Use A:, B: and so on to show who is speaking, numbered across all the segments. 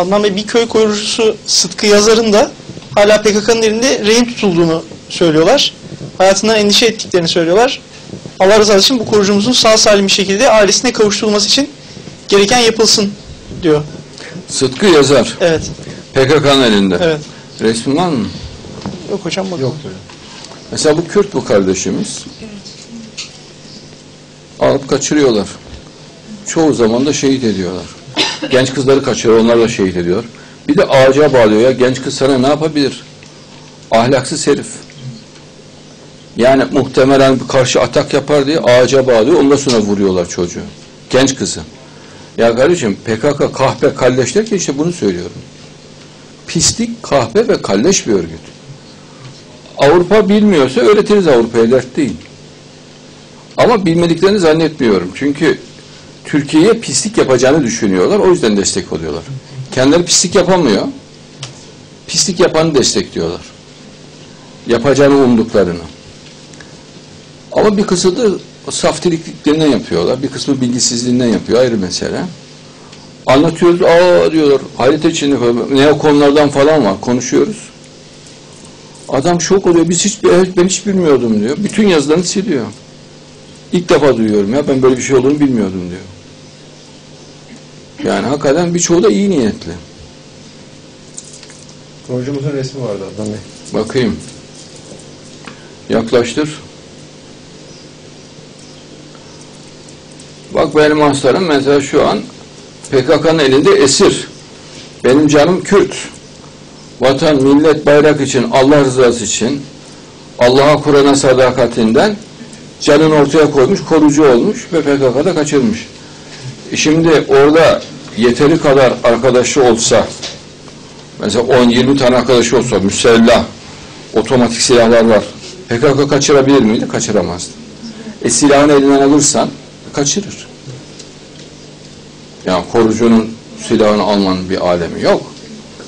A: Adnan Bey bir köy korucusu Sıtkı Yazar'ın da hala PKK'nın elinde rehin tutulduğunu söylüyorlar. Hayatından endişe ettiklerini söylüyorlar. Allah rızası için bu korucumuzun sağ salim bir şekilde ailesine kavuşturulması için gereken yapılsın diyor.
B: Sıtkı yazar.
A: Evet.
B: PKK'nın elinde.
A: Evet.
B: Resmi var mı?
A: Yok hocam bakın. Yok.
B: Mesela bu Kürt bu kardeşimiz. Alıp kaçırıyorlar. Çoğu zaman da şehit ediyorlar. Genç kızları kaçırıyor, onlar da şehit ediyor. Bir de ağaca bağlıyor ya. Genç kız sana ne yapabilir? Ahlaksız herif. Yani muhtemelen bir karşı atak yapar diye ağaca bağlıyor. Ondan sonra vuruyorlar çocuğu. Genç kızı. Ya kardeşim PKK kahpe kalleş der ki işte bunu söylüyorum. Pislik, kahpe ve kalleş bir örgüt. Avrupa bilmiyorsa öğretiriz Avrupa'ya dert değil. Ama bilmediklerini zannetmiyorum. Çünkü Türkiye'ye pislik yapacağını düşünüyorlar. O yüzden destek oluyorlar. Kendileri pislik yapamıyor. Pislik yapanı destekliyorlar. Yapacağını umduklarını. Ama bir kısmı da saftirikliklerinden yapıyorlar. Bir kısmı bilgisizliğinden yapıyor. Ayrı mesele. Anlatıyoruz. Aa diyorlar. Hayret içinde neokonlardan falan var. Konuşuyoruz. Adam şok oluyor. Biz hiç, ben hiç bilmiyordum diyor. Bütün yazılarını siliyor. İlk defa duyuyorum ya. Ben böyle bir şey olduğunu bilmiyordum diyor. Yani hakikaten birçoğu da iyi niyetli.
C: Projemizin resmi vardı Adnan Bey.
B: Bakayım. Yaklaştır. Bak benim aslanım mesela şu an PKK'nın elinde esir. Benim canım Kürt. Vatan, millet, bayrak için, Allah rızası için, Allah'a Kur'an'a sadakatinden canını ortaya koymuş, korucu olmuş ve PKK'da kaçırmış. Şimdi orada yeteri kadar arkadaşı olsa, mesela 10-20 tane arkadaşı olsa, müsellah, otomatik silahlar var. PKK kaçırabilir miydi? Kaçıramazdı. E silahını elinden alırsan kaçırır. Yani korucunun silahını almanın bir alemi yok.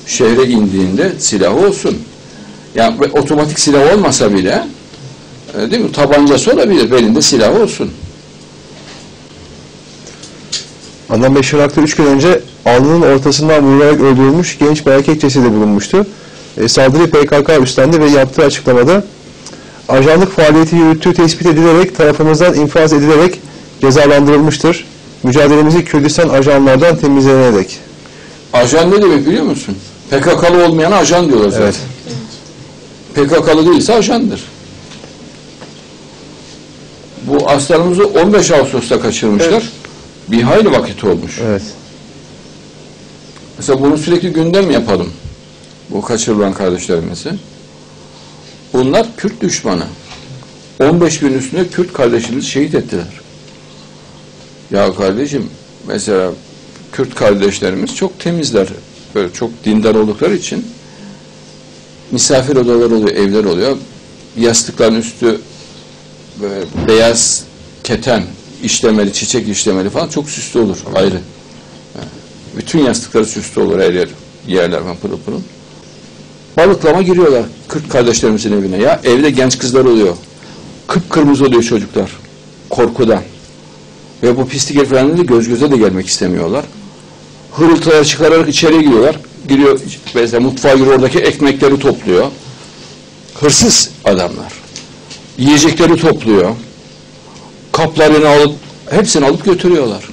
B: Şehre indiğinde silahı olsun. Yani otomatik silah olmasa bile e, değil mi? Tabancası olabilir. Belinde silahı olsun.
C: Adnan Bey Şırnak'ta üç gün önce alnının ortasından vurularak öldürülmüş genç bir erkek cesedi bulunmuştu. E, saldırıyı PKK üstlendi ve yaptığı açıklamada ajanlık faaliyeti yürüttüğü tespit edilerek tarafımızdan infaz edilerek cezalandırılmıştır. Mücadelemizi Kürdistan ajanlardan temizlenene dek.
B: Ajan ne demek biliyor musun? PKK'lı olmayana ajan diyorlar zaten.
C: Evet.
B: PKK'lı değilse ajandır. Bu aslanımızı 15 Ağustos'ta kaçırmışlar.
A: Evet.
B: Bir hayli vakit olmuş.
C: Evet.
B: Mesela bunu sürekli gündem yapalım. Bu kaçırılan kardeşlerimizi. Bunlar Kürt düşmanı. 15 bin üstünde Kürt kardeşimizi şehit ettiler. Ya kardeşim mesela Kürt kardeşlerimiz çok temizler. Böyle çok dindar oldukları için misafir odaları oluyor, evler oluyor. Yastıkların üstü böyle beyaz keten işlemeli, çiçek işlemeli falan çok süslü olur ayrı. Bütün yastıkları süslü olur her yer. Yerler falan pırıl pırıl. Balıklama giriyorlar Kürt kardeşlerimizin evine. Ya evde genç kızlar oluyor. Kıpkırmızı oluyor çocuklar. Korkudan. Ve bu pislik heriflerle de göz göze de gelmek istemiyorlar. Hırıltılar çıkararak içeri giriyorlar. Giriyor, mesela mutfağa giriyor, oradaki ekmekleri topluyor. Hırsız adamlar. Yiyecekleri topluyor. Kaplarını alıp, hepsini alıp götürüyorlar.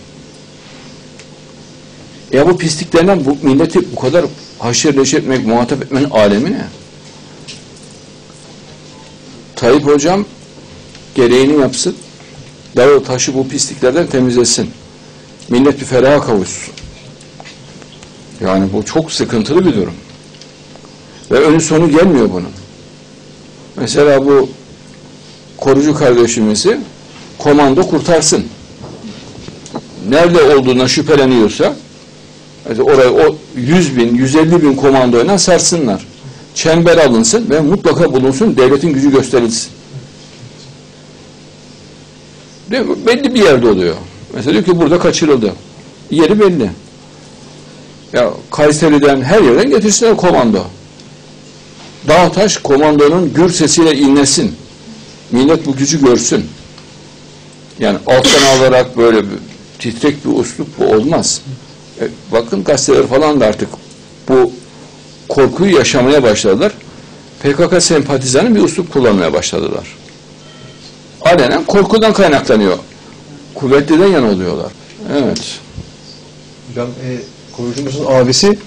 B: Ya bu pisliklerinden bu milleti bu kadar haşir muhatap etmenin alemi ne? Tayyip hocam gereğini yapsın. Dağı taşı bu pisliklerden temizlesin. Millet bir feraha kavuşsun. Yani bu çok sıkıntılı bir durum. Ve önü sonu gelmiyor bunun. Mesela bu korucu kardeşimizi komando kurtarsın. Nerede olduğuna şüpheleniyorsa oraya o 100 bin, 150 bin komandoyla sarsınlar. Çember alınsın ve mutlaka bulunsun, devletin gücü gösterilsin. Belli bir yerde oluyor. Mesela diyor ki burada kaçırıldı. Yeri belli. Ya Kayseri'den her yerden getirsinler komando. Dağ taş komandonun gür sesiyle inlesin. Millet bu gücü görsün. Yani alttan alarak böyle bir titrek bir uslup bu olmaz. E, bakın gazeteler falan da artık bu korkuyu yaşamaya başladılar. PKK sempatizanı bir usul kullanmaya başladılar. Alenen korkudan kaynaklanıyor. Kuvvetliden yana oluyorlar. Evet.
C: Hocam e, kurucumuzun abisi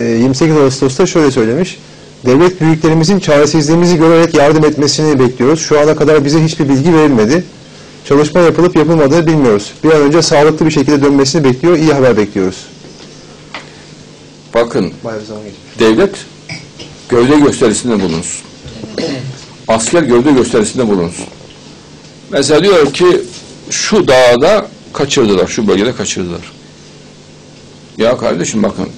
C: e, 28 Ağustos'ta şöyle söylemiş. Devlet büyüklerimizin çaresizliğimizi görerek yardım etmesini bekliyoruz. Şu ana kadar bize hiçbir bilgi verilmedi. Çalışma yapılıp yapılmadığını bilmiyoruz. Bir an önce sağlıklı bir şekilde dönmesini bekliyor. İyi haber bekliyoruz.
B: Bakın devlet gövde gösterisinde bulunsun. Asker gövde gösterisinde bulunsun. Mesela diyor ki şu dağda kaçırdılar, şu bölgede kaçırdılar. Ya kardeşim bakın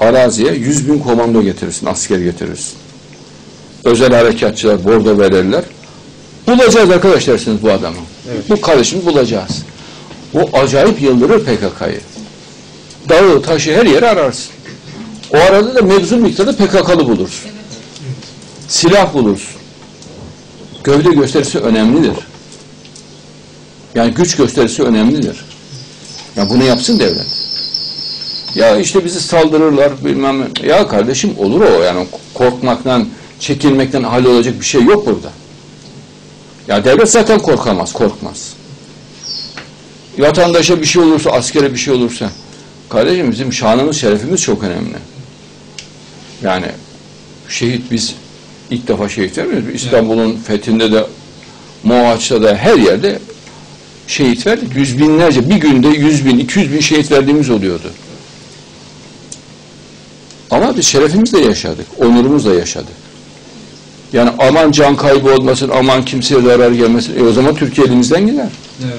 B: araziye 100 bin komando getirirsin, asker getirirsin. Özel harekatçılar bordo verirler. Bulacağız arkadaş dersiniz bu adamı. Bu kardeşimi bulacağız. Bu acayip yıldırır PKK'yı. Dağı, taşı her yeri ararsın. O arada da mevzu miktarda PKK'lı bulursun. Silah bulursun. Gövde gösterisi önemlidir. Yani güç gösterisi önemlidir. Ya bunu yapsın devlet. Ya işte bizi saldırırlar bilmem. Ya kardeşim olur o yani korkmaktan, çekilmekten hallolacak bir şey yok burada. Ya devlet zaten korkamaz, korkmaz. Vatandaşa bir şey olursa, askere bir şey olursa kardeşim bizim şanımız, şerefimiz çok önemli. Yani şehit biz ilk defa şehit vermiyoruz. İstanbul'un fethinde de Moğaç'ta da her yerde şehit verdik. Yüz binlerce, bir günde yüz bin, iki yüz bin şehit verdiğimiz oluyordu. Ama biz şerefimizle yaşadık, onurumuzla yaşadık. Yani aman can kaybı olmasın, aman kimseye zarar gelmesin. E o zaman Türkiye elimizden gider.
D: Evet.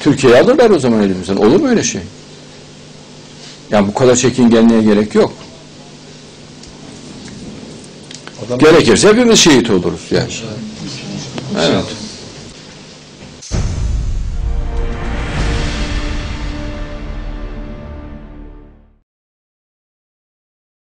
B: Türkiye'yi alırlar o zaman elimizden. Olur mu öyle şey? Yani bu kadar çekingenliğe gerek yok.
C: Adam
B: Gerekirse hepimiz şehit oluruz yani. Evet.